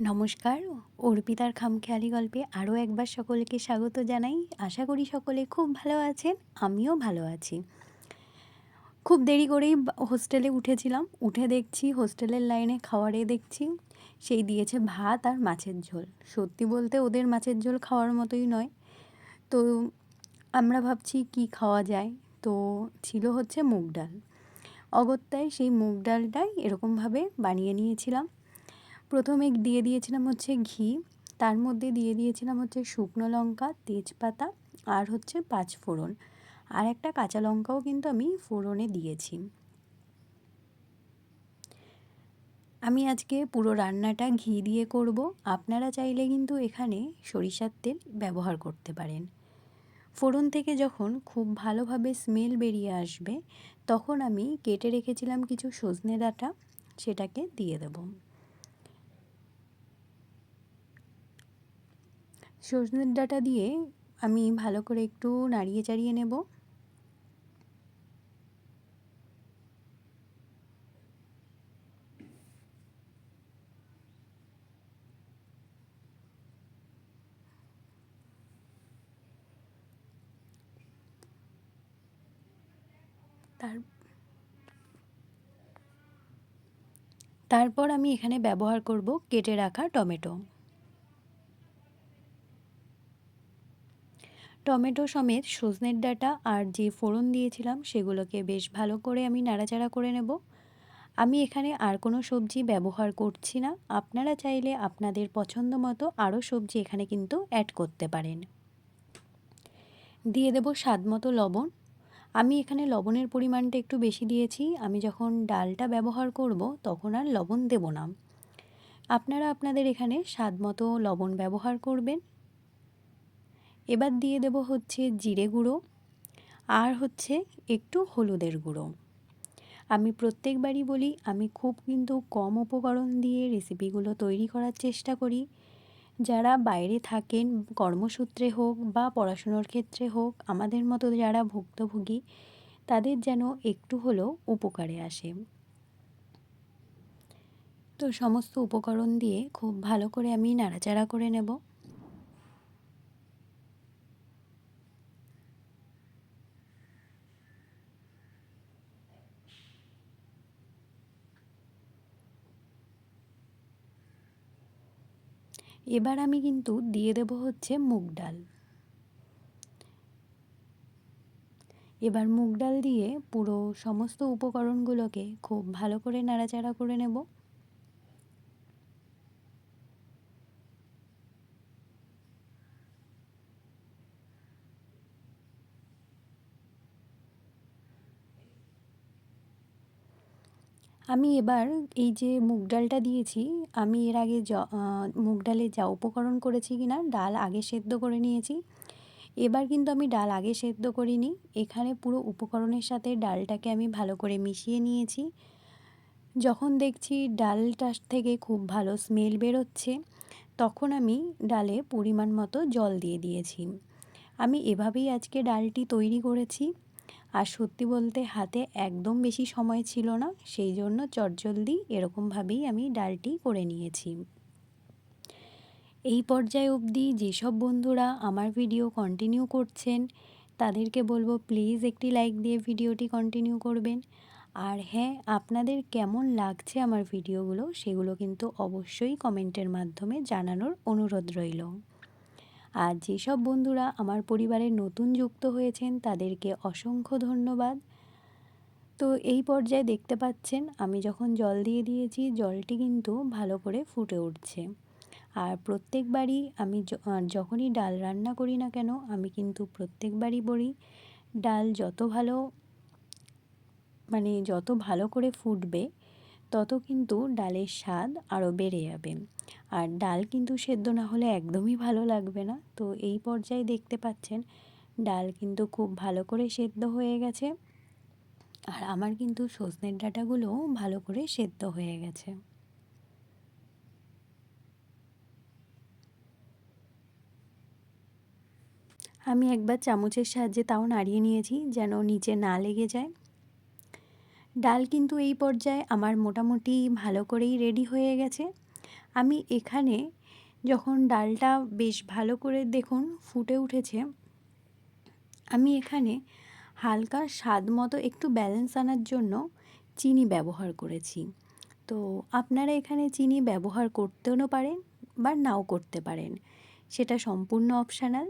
নমস্কার, অর্পিতার খামখেয়ালি গল্পে আরও একবার সকলকে স্বাগত জানাই। আশা করি সকলে খুব ভালো আছেন, আমিও ভালো আছি। খুব দেরি করেই হোস্টেলে উঠেছিলাম। উঠে দেখছি হোস্টেলের লাইনে খাওয়ারে দেখছি, সেই দিয়েছে ভাত আর মাছের ঝোল। সত্যি বলতে ওদের মাছের ঝোল খাওয়ার মতোই নয়। তো আমরা ভাবছি কি খাওয়া যায়? তো ছিল হচ্ছে মুগ ডাল। অগত্যায় সেই মুগ ডালটাই এরকমভাবে বানিয়ে নিয়েছিলাম। প্রথমে দিয়ে দিয়েছিলাম হচ্ছে ঘি, তার মধ্যে দিয়ে দিয়েছিলাম হচ্ছে শুকনো লঙ্কা, তেজপাতা আর হচ্ছে পাঁচ ফোড়ন। আর একটা কাঁচা লঙ্কাও কিন্তু আমি ফোড়নে দিয়েছি। আমি আজকে পুরো রান্নাটা ঘি দিয়ে করব। আপনারা চাইলে কিন্তু এখানে সরিষার তেল ব্যবহার করতে পারেন। ফোড়ন থেকে যখন খুব ভালোভাবে স্মেল বেরিয়ে আসবে, তখন আমি কেটে রেখেছিলাম কিছু সজনে ডাঁটা, সেটাকে দিয়ে দেবো। সজনের ডাটা দিয়ে আমি ভালো করে একটু নাড়িয়ে চাড়িয়ে নেব। তার তারপর আমি এখানে ব্যবহার করব কেটে রাখা টমেটো। টমেটো সমেত সজনের ডাটা আর যে ফোড়ন দিয়েছিলাম সেগুলোকে বেশ ভালো করে আমি নাড়াচাড়া করে নেব। আমি এখানে আর কোনো সবজি ব্যবহার করছি না। আপনারা চাইলে আপনাদের পছন্দ মতো আরও সবজি এখানে কিন্তু অ্যাড করতে পারেন। দিয়ে দেব স্বাদ মতো লবণ। আমি এখানে লবণের পরিমাণটা একটু বেশি দিয়েছি। আমি যখন ডালটা ব্যবহার করব তখন আর লবণ দেব না। আপনারা আপনাদের এখানে স্বাদ মতো লবণ ব্যবহার করবেন। এবার দিয়ে দেব হচ্ছে জিরে গুঁড়ো আর হচ্ছে একটু হলুদের গুঁড়ো। আমি প্রত্যেকবারই বলি, আমি খুব কিন্তু কম উপকরণ দিয়ে রেসিপিগুলো তৈরি করার চেষ্টা করি। যারা বাইরে থাকেন, কর্মসূত্রে হোক বা পড়াশুনোর ক্ষেত্রে হোক, আমাদের মতো যারা ভুক্তভোগী, তাদের যেন একটু হলেও উপকারে আসে। তো সমস্ত উপকরণ দিয়ে খুব ভালো করে আমি নাড়াচাড়া করে নেব। এবার আমি কিন্তু দিয়ে দেব হচ্ছে মুগ ডাল। এবার মুগ ডাল দিয়ে পুরো সমস্ত উপকরণগুলোকে খুব ভালো করে নাড়াচাড়া করে নেব। আমি এবার এই যে মুগ ডালটা দিয়েছি, আমি এর আগে জ মুগ ডালে যা উপকরণ করেছি কি না ডাল আগে সেদ্ধ করে নিয়েছি। এবার কিন্তু আমি ডাল আগে সেদ্ধ করিনি, এখানে পুরো উপকরণের সাথে ডালটাকে আমি ভালো করে মিশিয়ে নিয়েছি। যখন দেখছি ডালটার থেকে খুব ভালো স্মেল বেরোচ্ছে, তখন আমি ডালে পরিমাণ মতো জল দিয়ে দিয়েছি। আমি এভাবেই আজকে ডালটি তৈরি করেছি। আর সত্যি বলতে হাতে একদম বেশি সময় ছিল না, সেই জন্য চটজলদি এরকমভাবেই আমি ডালটি করে নিয়েছি। এই পর্যায়ে অবধি যেসব বন্ধুরা আমার ভিডিও কন্টিনিউ করছেন, তাদেরকে বলব প্লিজ একটি লাইক দিয়ে ভিডিওটি কন্টিনিউ করবেন। আর হ্যাঁ আপনাদের কেমন লাগছে আমার ভিডিওগুলো, সেগুলো কিন্তু অবশ্যই কমেন্টের মাধ্যমে জানানোর অনুরোধ রইল। আর যেসব বন্ধুরা আমার পরিবারে নতুন যুক্ত হয়েছেন, তাদেরকে অসংখ্য ধন্যবাদ। তো এই পর্যায়ে দেখতে পাচ্ছেন, আমি যখন জল দিয়ে দিয়েছি, জলটি কিন্তু ভালো করে ফুটে উঠছে। আর প্রত্যেকবারই আমি যখনই ডাল রান্না করি না কেন, আমি কিন্তু প্রত্যেকবারই বলি, ডাল যত ভালো মানে যত ভালো করে ফুটবে তত কিন্তু ডালের স্বাদ আরও বেড়ে যাবে। আর ডাল কিন্তু সেদ্ধ না হলে একদমই ভালো লাগবে না। তো এই পর্যায়ে দেখতে পাচ্ছেন, ডাল কিন্তু খুব ভালো করে সেদ্ধ হয়ে গেছে। আর আমার কিন্তু সজনের ডাঁটাগুলোও ভালো করে সেদ্ধ হয়ে গেছে। আমি একবার চামচের সাহায্যে তাও নাড়িয়ে নিয়েছি যেন নিচে না লেগে যায়। ডাল কিন্তু এই পর্যায়ে আমার মোটামুটি ভালো করেই রেডি হয়ে গেছে। আমি এখানে যখন ডালটা বেশ ভালো করে দেখুন ফুটে উঠেছে, আমি এখানে হালকা স্বাদ মতো একটু ব্যালেন্স আনার জন্য চিনি ব্যবহার করেছি। তো আপনারা এখানে চিনি ব্যবহার করতেও পারেন বা নাও করতে পারেন, সেটা সম্পূর্ণ অপশানাল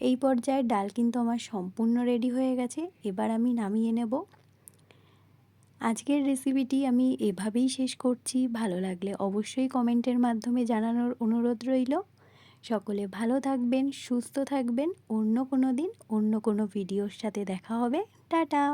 এই পর্যায়ে ডাল কিন্তু আমার সম্পূর্ণ রেডি হয়ে গেছে, এবার আমি নামিয়ে নেব। আজকের রেসিপিটি আমি এভাবেই শেষ করছি। ভালো লাগলে অবশ্যই কমেন্টের মাধ্যমে জানানোর অনুরোধ রইল। সকলে ভালো থাকবেন, সুস্থ থাকবেন। অন্য কোনো দিন, অন্য কোনো ভিডিওর সাথে দেখা হবে। টাটা!